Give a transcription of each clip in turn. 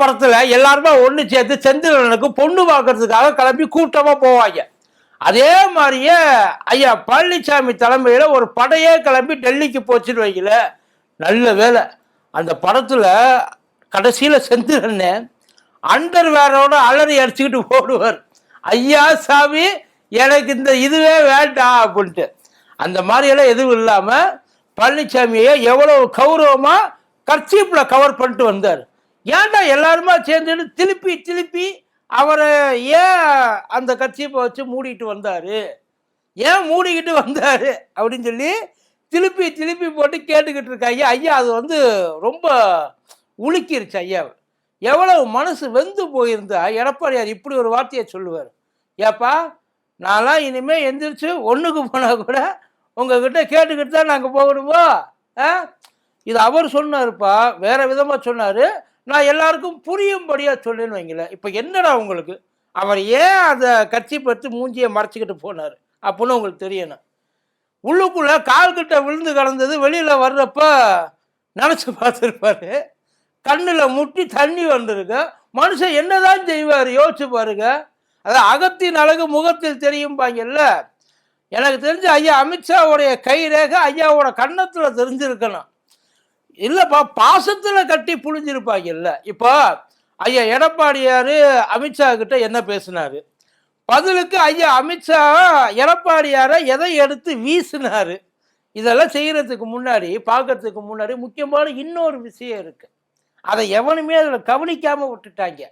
படத்துல எல்லாருமே ஒண்ணு சேர்த்து செந்திலனுக்கு பொண்ணு பார்க்கறதுக்காக கிளம்பி கூட்டமா போவாங்க. அதே மாதிரியே ஐயா பழனிசாமி தலைமையில ஒரு படையே கிளம்பி டெல்லிக்கு போச்சுன்னு வைக்கல நல்ல வேலை. அந்த படத்துல கடைசியில செந்திலன்னு அண்டர் வேரோட அலறி அடிச்சுக்கிட்டு போடுவார். ஐயா சாமி எனக்கு இந்த இதுவே வேண்டாம் அப்படின்ட்டு. அந்த மாதிரியெல்லாம் எதுவும் இல்லாம பழனிசாமியை எவ்வளவு கௌரவமா கர்ச்சீப்பில் கவர் பண்ணிட்டு வந்தார். ஏன்டா எல்லாருமா சேர்ந்துன்னு திருப்பி திருப்பி அவரை ஏன் அந்த கர்ச்சீப்பை வச்சு மூடிட்டு வந்தாரு? ஏன் மூடிக்கிட்டு வந்தாரு? அப்படின்னு சொல்லி திருப்பி திருப்பி போட்டு கேட்டுக்கிட்டு இருக்க ஐயா. ஐயா அது வந்து ரொம்ப உலுக்கிருச்சு ஐயாவை எவ்வளவு மனசு வெந்து போயிருந்தா எடப்பாடியார் இப்படி ஒரு வார்த்தையை சொல்லுவார். ஏப்பா நான்லாம் இனிமேல் எந்திரிச்சு ஒன்றுக்கு போனால் கூட உங்ககிட்ட கேட்டுக்கிட்டு தான் நாங்கள் போகணுமோ? ஆ? இது அவர் சொன்னாருப்பா வேற விதமாக சொன்னார். நான் எல்லாருக்கும் புரியும்படியாக சொல்லுன்னு வைங்களேன். இப்போ என்னடா உங்களுக்கு? அவர் ஏன் அதை கட்சி பற்றி மூஞ்சியை மறைச்சிக்கிட்டு போனார்? அப்படின்னு உங்களுக்கு தெரியணும். உள்ளுக்குள்ளே கால் கிட்ட விழுந்து கிடந்தது வெளியில் வர்றப்ப நினச்சி பார்த்துருப்பாரு. கண்ணில் முட்டி தண்ணி வந்திருக்கு. மனுஷன் என்னதான் செய்வார்? யோசிச்சு பாருங்க. அதான் அகத்தின் அழகு முகத்தில் தெரியும்பாங்கல்ல எனக்கு தெரிஞ்சு ஐயா அமித்ஷாவுடைய கை ரேகை ஐயாவோட கன்னத்தில் தெரிஞ்சிருக்கணும். இல்லைப்பா பாசத்தில் கட்டி புழிஞ்சிருப்பாங்கல்ல இப்போ ஐயா எடப்பாடியார் அமித்ஷா கிட்ட என்ன பேசினாரு? பதிலுக்கு ஐயா அமித்ஷா எடப்பாடியாரை எதை எடுத்து வீசினார்? இதெல்லாம் செய்கிறதுக்கு முன்னாடி பார்க்கறதுக்கு முன்னாடி முக்கியமான இன்னொரு விஷயம் இருக்குது அதை எவனுமே அதில் கவனிக்காமல் விட்டுட்டாங்க.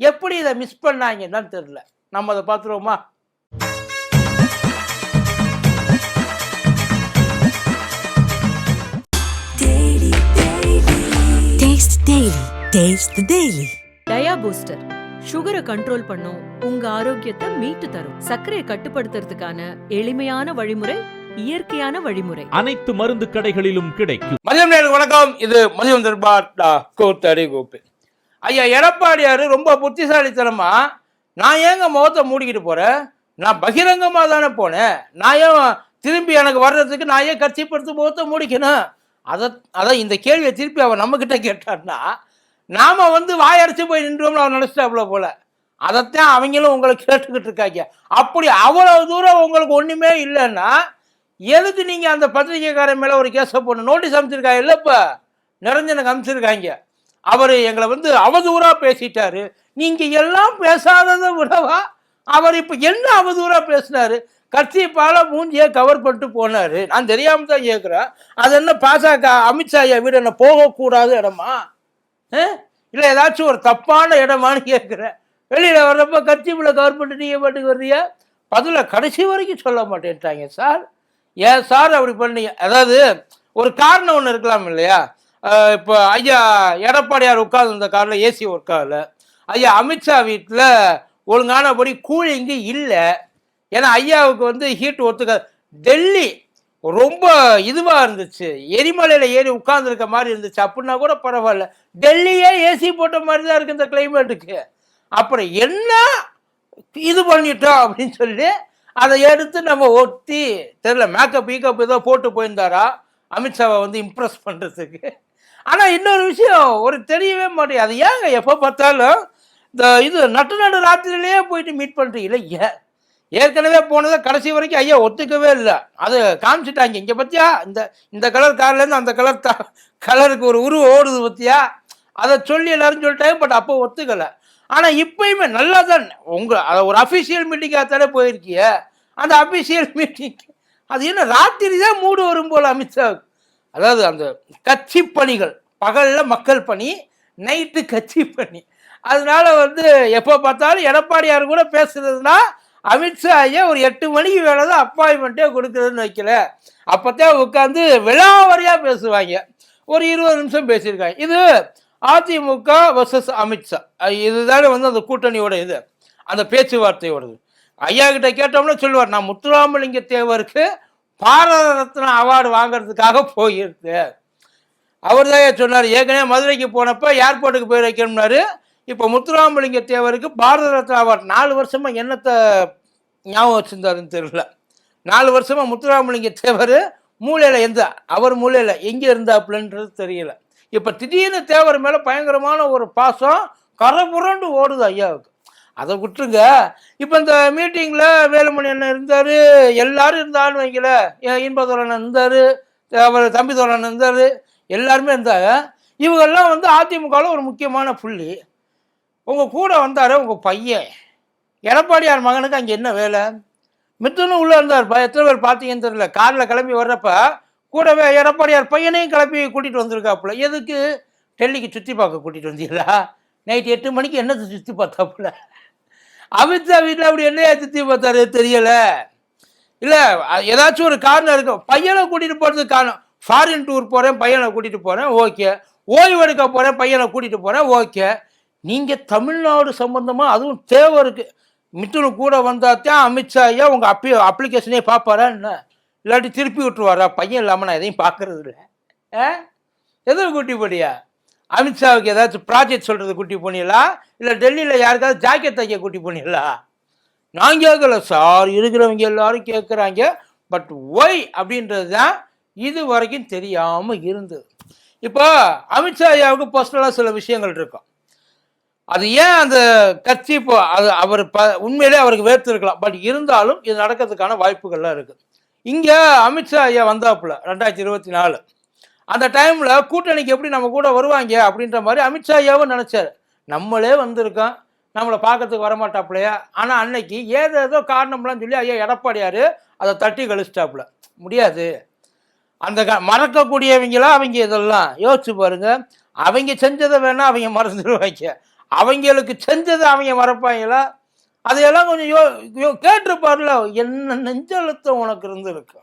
எப்படி இதை மிஸ் பண்ணாங்கன்னு தெரில நம்ம அதை பார்த்துருவோமா? Taste the Daily. Dia booster சுகரை கண்ட்ரோல் பண்ணும் உங்க ஆரோக்கியத்தை மீட்டு தரும். சர்க்கரையை கட்டுப்படுத்துறதுக்கான எளிமையான வழிமுறை இயற்கையான வழிமுறை. அனைத்து மருந்து கடைகளிலும் கிடைக்கும். மதியம் நேரம் வணக்கம். இது மதியம் தர்பார் கோத்தடி கோப்பு ஐயா எடப்பாடியார் ரொம்ப புத்திசாலித்தனமா நான் ஏங்க முகத்தை மூடிக்கிட்டு போறேன்? நான் பகிரங்கமாக தானே போனேன்? நான் ஏன் திரும்பி எனக்கு வர்றதுக்கு நான் ஏன் கட்சிப்படுத்தி முகத்தை மூடிக்கணும்? அதை அதான் இந்த கேள்வியை திருப்பி அவர் நம்மக்கிட்ட கேட்டார்னா நாம் வந்து வாயடிச்சு போய் நின்றோம்னு அவர் நினச்சிட்டாப்புல போல. அதைத்தான் அவங்களும் உங்களை கேட்டுக்கிட்டு இருக்காங்க. அப்படி அவ்வளவு தூரம் உங்களுக்கு ஒன்றுமே இல்லைன்னா எதுக்கு நீங்கள் அந்த பத்திரிகைக்காரன் மேலே ஒரு கேஸை போடணும் நோட்டீஸ் அமைச்சிருக்காங்க இல்லைப்பா நிரஞ்சனுக்கு அமைச்சிருக்காங்க அவர் எங்களை வந்து அவதூறாக பேசிட்டாரு. நீங்கள் எல்லாம் பேசாததை விடவா அவர் இப்போ என்ன அவதூறாக பேசினாரு? கட்சிப்பால மூஞ்சியை கவர் பண்ணிட்டு போனாரு. நான் தெரியாம தான் கேட்குறேன் அது என்ன பாசக அமித்ஷா ஐயா வீடு என்ன போகக்கூடாத இடமா? இல்லை ஏதாச்சும் ஒரு தப்பான இடமான்னு கேட்குறேன் வெளியில் வர்றப்ப கட்சிப்புல கவர் பண்ணிட்டு நீங்கள் பாட்டுக்கு வர்றியா பதில கடைசி வரைக்கும் சொல்ல மாட்டேன்ட்டாங்க சார். ஏன் சார் அப்படி பண்ணீங்க? அதாவது ஒரு காரணம் ஒன்று இருக்கலாம் இல்லையா? இப்போ ஐயா எடப்பாடியார் உட்கார்ந்து இந்த காரில் ஏசி ஒர்க் ஆகலை ஐயா அமித்ஷா வீட்டில் ஒழுங்கானபடி கூலிங்கு இல்லை. ஏன்னா ஐயாவுக்கு வந்து ஹீட் ஒத்துக்காது டெல்லி ரொம்ப இதுவாக இருந்துச்சு. எரிமலையில் ஏறி உட்கார்ந்துருக்க மாதிரி இருந்துச்சு. அப்படின்னா கூட பரவாயில்ல. டெல்லியே ஏசி போட்ட மாதிரி தான் இருக்குது இந்த கிளைமேட்டுக்கு அப்புறம் என்ன இது பண்ணிட்டோம் அப்படின்னு சொல்லி அதை எடுத்து நம்ம ஒட்டி தெரில மேக்கப் கீக்கப் ஏதோ போட்டு போயிருந்தாரா? அமித்ஷாவை வந்து இம்ப்ரெஸ் பண்ணுறதுக்கு ஆனால் இன்னொரு விஷயம் ஒரு தெரியவே மாட்டேங்குது. அது ஏங்க எப்போ பார்த்தாலும் இந்த இது நட்டு நடு ராத்திரிலேயே போயிட்டு மீட் பண்ணுறீங்களே ஏன்? ஏற்கனவே போனதை கடைசி வரைக்கும் ஐயா ஒத்துக்கவே இல்லை. அது காமிச்சிட்டாங்க. இங்கே பற்றியா இந்த இந்த கலர் கார்லேருந்து அந்த கலர் த கலருக்கு ஒரு உருவம் ஓடுது பற்றியா அதை சொல்லி எல்லாரும் சொல்லிட்டாங்க பட் அப்போ ஒத்துக்கலை. ஆனால் இப்பயுமே நல்லா தான் உங்கள் அதை ஒரு அஃபிஷியல் மீட்டிங்காக தானே போயிருக்கிய? அந்த அஃபிஷியல் மீட்டிங் அது என்ன ராத்திரி தான் மூடு வரும் போல் அமித்ஷா. அதாவது அந்த கட்சி பணிகள் பகலில் மக்கள் பணி நைட்டு கட்சி பணி. அதனால வந்து எப்போ பார்த்தாலும் எடப்பாடியார் கூட பேசுறதுனா அமித்ஷா ஐயா ஒரு எட்டு மணிக்கு வேலை தான் அப்பாயின்மெண்ட்டே கொடுக்குறதுன்னு வைக்கல. அப்போத்தான் உட்காந்து விழாவறியாக பேசுவாங்க. ஒரு இருபது நிமிஷம் பேசியிருக்காங்க. இது அதிமுக வர்சஸ் அமித்ஷா. இதுதானே வந்து அந்த கூட்டணியோட இது. அந்த பேச்சுவார்த்தையோடது. ஐயா கிட்ட கேட்டோம்னா சொல்லுவார் நான் முத்துராமலிங்க தேவருக்கு பாரத ரத்னா அவார்டு வாங்குறதுக்காக போயிருந்தேன். அவர் தான் சொன்னார் ஏற்கனவே மதுரைக்கு போனப்போ ஏர்போர்ட்டுக்கு போய் வைக்கணும்னாரு. இப்போ முத்துராமலிங்க தேவருக்கு பாரத ரத்னா அவார்டு. நாலு வருஷமாக என்னத்தை ஞாபகம் வச்சுருந்தாருன்னு தெரியல. நாலு வருஷமாக முத்துராமலிங்க தேவர் மூலையில் எந்த அவர் மூலையில் எங்கே இருந்தாப்புலன்றது தெரியல. இப்போ திடீர்னு தேவர் மேலே பயங்கரமான ஒரு பாசம் கரை புரண்டு ஓடுது ஐயாவுக்கு. அதை விட்டுருங்க. இப்போ இந்த மீட்டிங்கில் வேலுமணி அண்ணன் இருந்தார் எல்லாரும் இருந்தாலும் வைக்கல இன்பதோழன் இருந்தார் அவர் தம்பி இருந்தார் எல்லாருமே இருந்தாங்க. இவங்கெல்லாம் வந்து அதிமுகவில் ஒரு முக்கியமான புள்ளி. உங்கள் கூட வந்தார் உங்கள் பையன். எடப்பாடியார் மகனுக்கு அங்கே என்ன வேலை? மித்துனும் உள்ளே இருந்தார்ப்பா எத்தனை பேர் பார்த்தீங்கன்னு தெரியல. காரில் கிளம்பி வர்றப்ப கூடவே எடப்பாடியார் பையனையும் கிளப்பி கூட்டிகிட்டு வந்திருக்காப்புல. எதுக்கு? டெல்லிக்கு சுற்றி பார்க்க கூட்டிகிட்டு வந்தீங்களா? நைட் எட்டு மணிக்கு என்னத்தை சுற்றி பார்த்தாப்புல? அமித்ஷா வீட்டில் அப்படி என்னையா சுற்றி பார்த்தாரு தெரியலை. இல்லை ஏதாச்சும் ஒரு காரணம் இருக்கும் பையனை கூட்டிகிட்டு போகிறதுக்கு காரணம். ஃபாரின் டூர் போகிறேன் பையனை கூட்டிகிட்டு போகிறேன் ஓகே. ஓய்வு எடுக்க போகிறேன் பையனை கூட்டிகிட்டு போகிறேன் ஓகே. நீங்கள் தமிழ்நாடு சம்மந்தமாக அதுவும் தேவை இருக்குது மித்துனு கூட வந்தாத்தான் அமித்ஷா ஐயா உங்கள் அப்பி அப்ளிகேஷனே பார்ப்பாரா என்ன? இல்லாட்டி திருப்பி விட்டுருவாரா? பையன் இல்லாமல் நான் எதையும் பார்க்கறது இல்லை. ஆ? எதுவும் குட்டி போடியா அமித்ஷாவுக்கு ஏதாச்சும் ப்ராஜெக்ட் சொல்கிறது கூட்டி போனீங்களா இல்லை டெல்லியில் யாருக்காவது ஜாக்கெட் தைக்க கூட்டி போனீங்களா நான் கேட்கல சார் இருக்கிறவங்க எல்லாரும் கேட்குறாங்க பட் ஒய் அப்படின்றது தான் இது வரைக்கும் தெரியாமல் இருந்தது. இப்போ அமித்ஷா ஐயாவுக்கு பர்சனலாக சில விஷயங்கள் இருக்கும். அது ஏன் அந்த கட்சி இப்போ அது அவர் ப உண்மையிலே அவருக்கு வேர்த்து இருக்கலாம் பட் இருந்தாலும் இது நடக்கிறதுக்கான வாய்ப்புகள்லாம் இருக்குது இங்கே அமித்ஷா ஐயா வந்தாப்புல ரெண்டாயிரத்தி இருபத்தி நாலு. அந்த டைமில் கூட்டணிக்கு எப்படி நம்ம கூட வருவாங்க அப்படின்ற மாதிரி அமித்ஷா ஐயாவும் நினச்சார். நம்மளே வந்திருக்கோம். நம்மளை பார்க்கறதுக்கு வரமாட்டாப்புலையா? ஆனால் அன்னைக்கு ஏதோ ஏதோ காரணம்லாம் சொல்லி ஐயா எடப்பாடியார் அதை தட்டி கழிச்சிட்டாப்புல. முடியாது. அந்த க மறக்கக்கூடியவங்களா அவங்க இதெல்லாம். யோசிச்சு பாருங்க. அவங்க செஞ்சதை வேணால் அவங்க மறந்துடுவாங்க அவங்களுக்கு செஞ்சதை அவங்க மறப்பாங்களா? அதையெல்லாம் கொஞ்சம் யோ யோ கேட்டிருப்பார்ல. என்ன நெஞ்சழுத்தம் உனக்கு இருந்திருக்கு?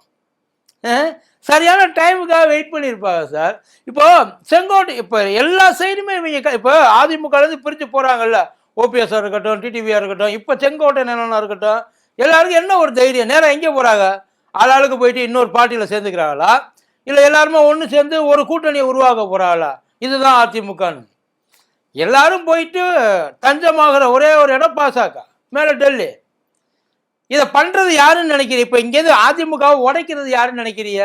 சரியான டைமுக்காக வெயிட் பண்ணியிருப்பாங்க சார். இப்போ செங்கோட்டை இப்போ எல்லா சைடுமே இவங்க இப்போ அதிமுகலேருந்து பிரித்து போகிறாங்கல்ல ஓபிஎஸ்ஸாக இருக்கட்டும் டிடிவியாக இருக்கட்டும் இப்போ செங்கோட்டை நிலனா இருக்கட்டும் எல்லாருக்கும் என்ன ஒரு தைரியம்? நேரம் எங்கே போகிறாங்க ஆளாளுக்கு போயிட்டு இன்னொரு பார்ட்டியில் சேர்ந்துக்கிறாங்களா? இல்லை எல்லாருமே ஒன்று சேர்ந்து ஒரு கூட்டணியை உருவாக்க போகிறாங்களா இதுதான் அதிமுகன்னு. எல்லாரும் போயிட்டு தஞ்சமாகிற ஒரே ஒரு இடம் பாசாக்கா மேலே டெல்லி. இதை பண்ணுறது யாருன்னு நினைக்கிறீ? இப்போ இங்கேருந்து அதிமுகவை உடைக்கிறது யாருன்னு நினைக்கிறீங்க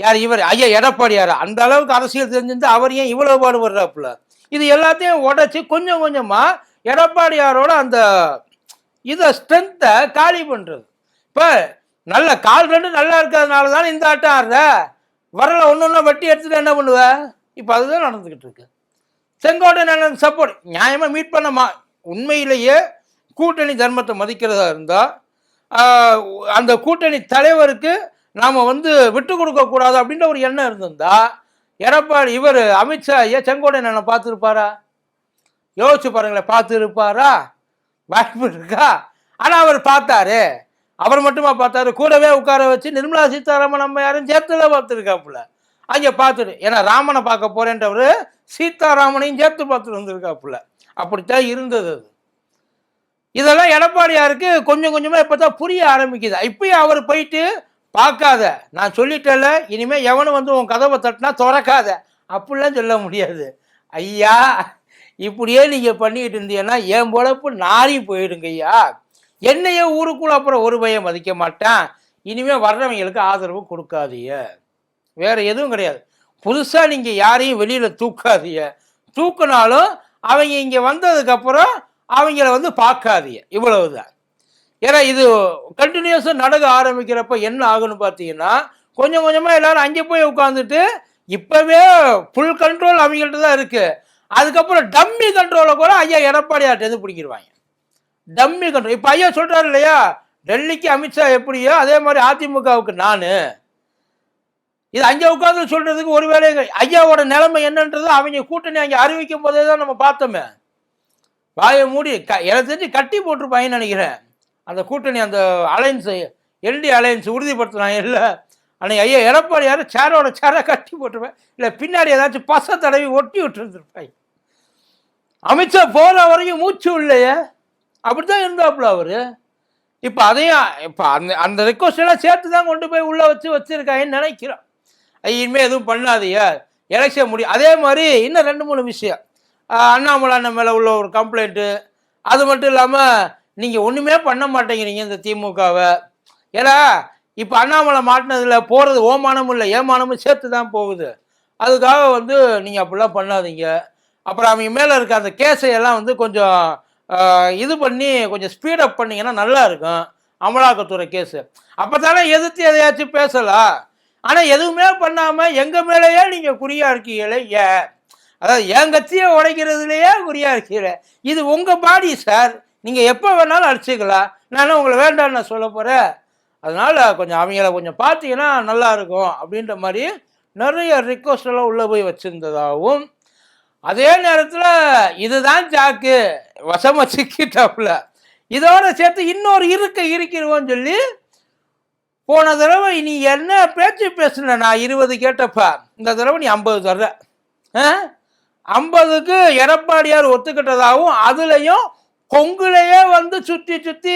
யார் இவர்? ஐயா எடப்பாடியார்? அந்த அளவுக்கு அரசியல் தெரிஞ்சிருந்து அவர் ஏன் இவ்வளோ பாடுபடுறாப்புல? இது எல்லாத்தையும் உடைச்சி கொஞ்சம் கொஞ்சமாக எடப்பாடியாரோட அந்த இதை ஸ்ட்ரென்த்தை காலி பண்ணுறது இப்போ நல்ல கால் ரெண்டு நல்லா இருக்கிறதுனால தானே இந்த ஆட்டம் ஆடுற? வரல ஒன்று ஒன்றா வட்டி எடுத்துட்டு என்ன பண்ணுவ? இப்போ அதுதான் நடந்துக்கிட்டு இருக்கு. செங்கோட்டை சப்போர்ட் நியாயமாக மீட் பண்ணமா உண்மையிலேயே கூட்டணி தர்மத்தை மதிக்கிறதா இருந்தால் அந்த கூட்டணி தலைவருக்கு நாம் வந்து விட்டு கொடுக்கக்கூடாது அப்படின்ற ஒரு எண்ணம் இருந்திருந்தா எடப்பாடி இவர் அமித்ஷா ஏன் செங்கோடன் என்ன பார்த்துருப்பாரா? யோசிச்சு பாருங்களேன் பார்த்துருப்பாரா? வாய்ப்பு இருக்கா? ஆனால் அவர் பார்த்தாரு. அவர் மட்டுமா பார்த்தாரு. கூடவே உட்கார வச்சு நிர்மலா சீதாராமன் நம்ம யாரும் சேர்த்துல பார்த்துருக்காப்புல. அங்கே பார்த்துட்டு ஏன்னா ராமனை பார்க்க போறேன்றவர் சீதாராமனையும் சேர்த்து பார்த்துட்டு வந்திருக்காப்புல அப்படித்தான் இருந்தது அது. இதெல்லாம் எடப்பாடியாருக்கு கொஞ்சம் கொஞ்சமாக இப்போ தான் புரிய ஆரம்பிக்குது. இப்பயும் அவர் போயிட்டு பார்க்காத. நான் சொல்லிட்டேல இனிமேல் எவனும் வந்து உன் கதவை தட்டினா திறக்காத. அப்படிலாம் சொல்ல முடியாது. ஐயா இப்படியே நீங்கள் பண்ணிக்கிட்டு இருந்தீங்கன்னா என் பொழப்பு நாரி போயிடுங்க ஐயா. என்னையே ஊருக்குள்ள அப்புறம் ஒரு பையன் மதிக்க மாட்டேன். இனிமேல் வர்றவங்களுக்கு ஆதரவு கொடுக்காதீங்க. வேற எதுவும் கிடையாது. புதுசாக நீங்கள் யாரையும் வெளியில் தூக்காதீங்க. தூக்குனாலும் அவங்க இங்கே வந்ததுக்கப்புறம் அவங்கள வந்து பார்க்காதீங்க. இவ்வளவுதான். ஏன்னா இது கண்டினியூஸாக நடக்க ஆரம்பிக்கிறப்ப என்ன ஆகுன்னு பார்த்தீங்கன்னா கொஞ்சம் கொஞ்சமாக எல்லாரும் அங்கே போய் உட்காந்துட்டு இப்போவே ஃபுல் கண்ட்ரோல் அவங்கள்ட்ட தான் இருக்குது அதுக்கப்புறம் டம்மி கண்ட்ரோலை கூட ஐயா எடப்பாடியார்ட்டேருந்து பிடிக்கிடுவாங்க டம்மி கண்ட்ரோல் இப்போ ஐயா சொல்கிறாரு இல்லையா டெல்லிக்கு அமித்ஷா எப்படியோ அதே மாதிரி அதிமுகவுக்கு நான். இது அங்கே உட்காந்து சொல்கிறதுக்கு ஒரு வேலை ஐயாவோட நிலைமை என்னன்றது அவங்க கூட்டணி அங்கே அறிவிக்கும் போதே தான் நம்ம பார்த்தோமே. வாயை மூடி க எனக்கு தெரிஞ்சு கட்டி போட்டிருப்பாங்கன்னு நினைக்கிறேன். அந்த கூட்டணி அந்த அலைன்ஸை எல்டி அலையன்ஸ் உறுதிப்படுத்தினாங்க இல்லை அன்னைக்கு ஐயா எடப்பாடி யாரும் சேரோட சேரை கட்டி போட்டிருப்பேன் இல்லை பின்னாடி ஏதாச்சும் பச தடவி ஒட்டி விட்டுருந்துருப்பாங்க. அமித்ஷா போகிற வரைக்கும் மூச்சு இல்லையே. அப்படி தான் இருந்தாப்புல அவர். இப்போ அதையும் இப்போ அந்த அந்த ரெக்வஸ்ட் எல்லாம் சேர்த்து தான் கொண்டு போய் உள்ளே வச்சு வச்சுருக்காங்கன்னு நினைக்கிறோம். இனிமேல் எதுவும் பண்ணாதீங்க. எலெக்ஷன் முடியும் அதே மாதிரி இன்னும் ரெண்டு மூணு விஷயம். அண்ணாமலை அண்ணன் மேலே உள்ள ஒரு கம்ப்ளைண்ட்டு அது மட்டும் இல்லாமல் நீங்கள் ஒன்றுமே பண்ண மாட்டேங்கிறீங்க இந்த திமுகவை. ஏன்னா இப்போ அண்ணாமலை மாட்டினதில் போகிறது ஓமானமும் இல்லை ஏமானமும் சேர்த்து தான் போகுது. அதுக்காக வந்து நீங்கள் அப்படிலாம் பண்ணாதீங்க. அப்புறம் அவங்க மேலே இருக்க அந்த கேஸையெல்லாம் வந்து கொஞ்சம் இது பண்ணி கொஞ்சம் ஸ்பீடப் பண்ணீங்கன்னா நல்லா இருக்கும். அமலாக்கத்துறை கேஸு அப்போ தானே எதிர்த்து எதையாச்சும் பேசலாம். ஆனால் எதுவுமே பண்ணாமல் எங்கள் மேலேயே நீங்கள் குறியாக இருக்கீங்களே ஏன் அதாவது என் கத்தியை உடைக்கிறதுலையே குறியாக இருக்கீங்க இது உங்கள் பாடி சார் நீங்கள் எப்போ வேணாலும் அடிச்சுக்கலாம். நான் உங்களை வேண்டாம்னு நான் சொல்ல போகிறேன் அதனால் கொஞ்சம் அவங்கள கொஞ்சம் பார்த்தீங்கன்னா நல்லாயிருக்கும் அப்படின்ற மாதிரி நிறைய ரிக்வஸ்ட் எல்லாம் உள்ளே போய் வச்சுருந்ததாகவும் அதே நேரத்தில் இதுதான் ஜாக்கு வசமாக சிக்கிட்டாப்புல இதோட சேர்த்து இன்னொரு இருக்க இருக்கிறோன்னு சொல்லி போன தடவை நீ என்ன பேச்சு பேசுன? நான் இருபது கேட்டப்ப. இந்த தடவை நீ ஐம்பது தர்ற ஆ? ஐம்பதுக்கு எடப்பாடியார் ஒத்துக்கிட்டதாகவும் அதுலேயும் கொங்குலையே வந்து சுற்றி சுற்றி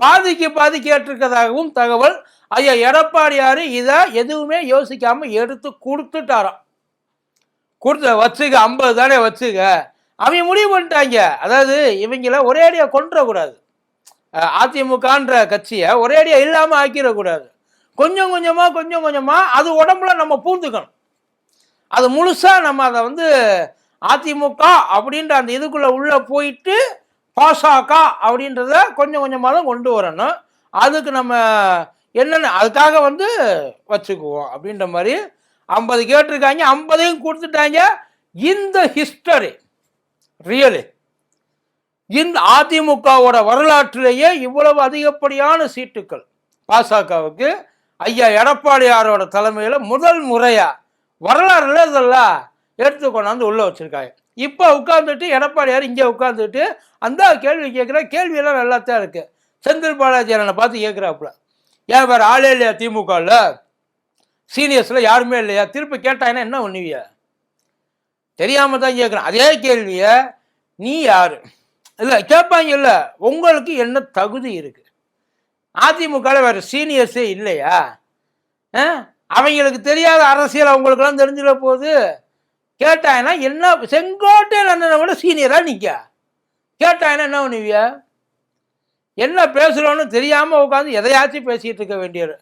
பாதிக்கு பாதி கேட்டிருக்கதாகவும் தகவல். ஐயா எடப்பாடியார் இதை எதுவுமே யோசிக்காமல் எடுத்து கொடுத்துட்டாராம். கொடுத்த வச்சுக்க ஐம்பது தானே வச்சுக்க. அவங்க முடிவு பண்ணிட்டாங்க. அதாவது இவங்கள ஒரேடியாக கொண்டுடக்கூடாது அதிமுகன்ற கட்சியை ஒரேடியாக இல்லாமல் ஆக்கிடக்கூடாது கொஞ்சம் கொஞ்சமாக கொஞ்சம் கொஞ்சமாக அது உடம்புல நம்ம பூந்துக்கணும். அது முழுசாக நம்ம அதை வந்து அதிமுக அப்படின்ற அந்த இதுக்குள்ளே உள்ளே போயிட்டு பாசக அப்படின்றத கொஞ்சம் கொஞ்சமாக தான் கொண்டு வரணும். அதுக்கு நம்ம என்னென்ன அதுக்காக வந்து வச்சுக்குவோம் அப்படின்ற மாதிரி ஐம்பது கேட்டிருக்காங்க ஐம்பதையும் கொடுத்துட்டாங்க. இந்த ஹிஸ்டரி ரியலி இந்த அதிமுகவோட வரலாற்றிலேயே இவ்வளவு அதிகப்படியான சீட்டுக்கள். பாசகவுக்கு ஐயா எடப்பாடியாரோட தலைமையில் முதல் முறையாக வரலாறுல இதெல்லாம் எடுத்து கொண்டாந்து உள்ளே வச்சுருக்காங்க. இப்போ உட்காந்துட்டு எடப்பாடியார் இங்கே உட்காந்துட்டு அந்த கேள்வி கேட்குற கேள்வியெல்லாம் நல்லா தான் செந்தில் பாலாஜி அண்ணனை பார்த்து கேட்குறாப்புல. ஏன் வேறு ஆளே இல்லையா திமுகவில் சீனியர்ஸில் யாருமே இல்லையா? திருப்பி கேட்டாங்கன்னா என்ன பண்ணுவிய தெரியாமல் தான் கேட்குறேன். அதே கேள்வியை நீ யாரு? இல்லை கேட்பாங்க இல்லை. உங்களுக்கு என்ன தகுதி இருக்கு? அதிமுகவில் வேறு சீனியர்ஸே இல்லையா? அவங்களுக்கு தெரியாத அரசியல் அவங்களுக்கெல்லாம் தெரிஞ்சிட போகுது. கேட்டாங்கன்னா என்ன செங்கோட்டையில் அண்ணனை விட சீனியராக நிற்க கேட்டாங்கன்னா என்ன பண்ணுவிய என்ன பேசுகிறோன்னு தெரியாமல் உட்காந்து எதையாச்சும் பேசிகிட்டு இருக்க வேண்டியது.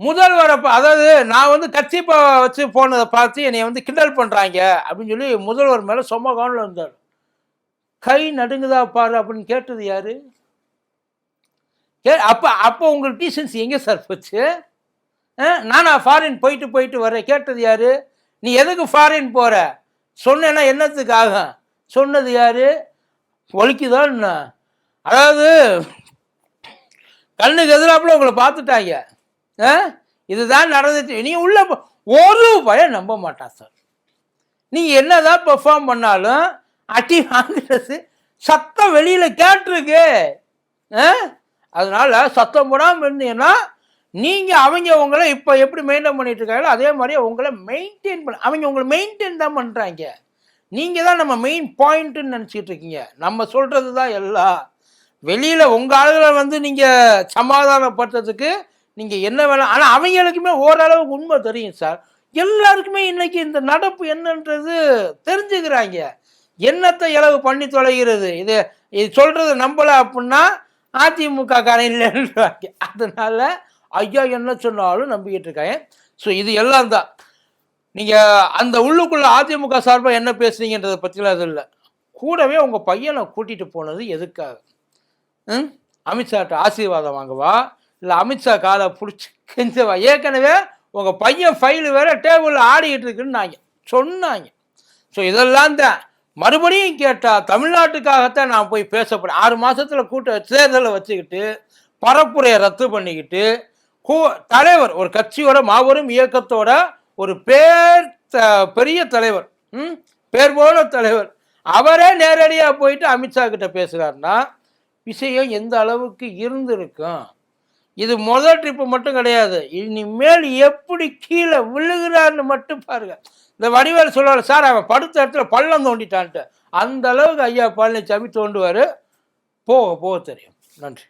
முதல்வர் அதாவது நான் வந்து கட்சி வச்சு போனதை பார்த்து என்னை வந்து கிண்டல் பண்ணுறாங்க அப்படின்னு சொல்லி முதல்வர் மேலே சொம்ம இருந்தார். கை நடுங்குதா பாரு அப்படின்னு கேட்டது யாரு? கே அப்போ அப்போ உங்களுக்கு டீசன்ஸ் எங்கே சார் போச்சு? நானா ஃபாரின் போயிட்டு போயிட்டு வரேன். கேட்டது யாரு? நீ எதுக்கு ஃபாரின் போகிற சொன்னேன்னா என்னத்துக்கு ஆகும்? சொன்னது யாரு? ஒழிக்குதான் அதாவது கண்ணுக்கு எதிராப்புல உங்களை பார்த்துட்டாங்க. ஆ? இதுதான் நடந்துட்டு நீ உள்ள போ- ஒரு பயம் நம்ப மாட்டான் சார் நீங்க என்னதான் பெர்ஃபார்ம் பண்ணாலும் அடி வாங்குறது. சத்தம் வெளியில கேட்டிருக்கு. அதனால சத்தம் போடாமல் இருந்தீங்கன்னா நீங்க அவங்க உங்களை இப்போ எப்படி மெயின்டைன் பண்ணிட்டு இருக்காங்களோ அதே மாதிரி உங்களை மெயின்டைன் பண்ண அவங்க உங்களை மெயின்டைன் தான் பண்றாங்க. நீங்க தான் நம்ம மெயின் பாயிண்ட்டுன்னு நினச்சிட்டு இருக்கீங்க. நம்ம சொல்றது தான் எல்லாம். வெளியில உங்க ஆளுகளை வந்து நீங்க சமாதானப்படுத்துறதுக்கு நீங்க என்ன வேணாம் ஆனா அவங்களுக்குமே ஓரளவுக்கு உண்மை தெரியும் சார். எல்லாருக்குமே இன்னைக்கு இந்த நடப்பு என்னன்றது தெரிஞ்சுக்கிறாங்க. என்னத்தை இளவு பண்ணி தொலைகிறது? இது இது சொல்றது நம்பல அப்படின்னா அதிமுக காரன் இல்லைன்றாங்க. அதனால ஐயா என்ன சொன்னாலும் நம்பிக்கிட்டு இருக்காங்க. ஸோ இது எல்லாம் தான். நீங்கள் அந்த உள்ளுக்குள்ள அதிமுக சார்பாக என்ன பேசுறீங்கன்றதை பற்றிலாம் அது இல்லை. கூடவே உங்கள் பையனை கூட்டிகிட்டு போனது எதுக்காக? ம்? அமித்ஷாட்ட ஆசீர்வாதம் வாங்கவா? இல்லை அமித்ஷா காலை பிடிச்சி கெஞ்சவா? ஏற்கனவே உங்கள் பையன் ஃபைலு வேற டேபிளில் ஆடிக்கிட்டு இருக்குன்னு சொன்னாங்க. ஸோ இதெல்லாம் தான். மறுபடியும் கேட்டால் தமிழ்நாட்டுக்காகத்தான் நான் போய் பேசப்படேன் ஆறு மாதத்தில் கூட்ட தேர்தலை வச்சுக்கிட்டு பரப்புரையை ரத்து பண்ணிக்கிட்டு கூ தலைவர் ஒரு கட்சியோட மாபெரும் இயக்கத்தோட ஒரு பேர் த- பெரிய தலைவர் ம் பேர் போல தலைவர் அவரே நேரடியாக போயிட்டு அமித்ஷா கிட்ட பேசுகிறாருன்னா விஷயம் எந்த அளவுக்கு இருந்திருக்கும்? இது முதல் ட்ரிப்பு மட்டும் கிடையாது. இனிமேல் எப்படி கீழே விழுகிறான்னு மட்டும் பாருங்கள் இந்த வடிவேல் சொல்லுவார் சார் அவன் படுத்த இடத்துல பள்ளம் தோண்டிட்டான்ட்டு. அந்த அளவுக்கு ஐயா பழனிசாமி தோண்டுவார். போக போக தெரியும். நன்றி.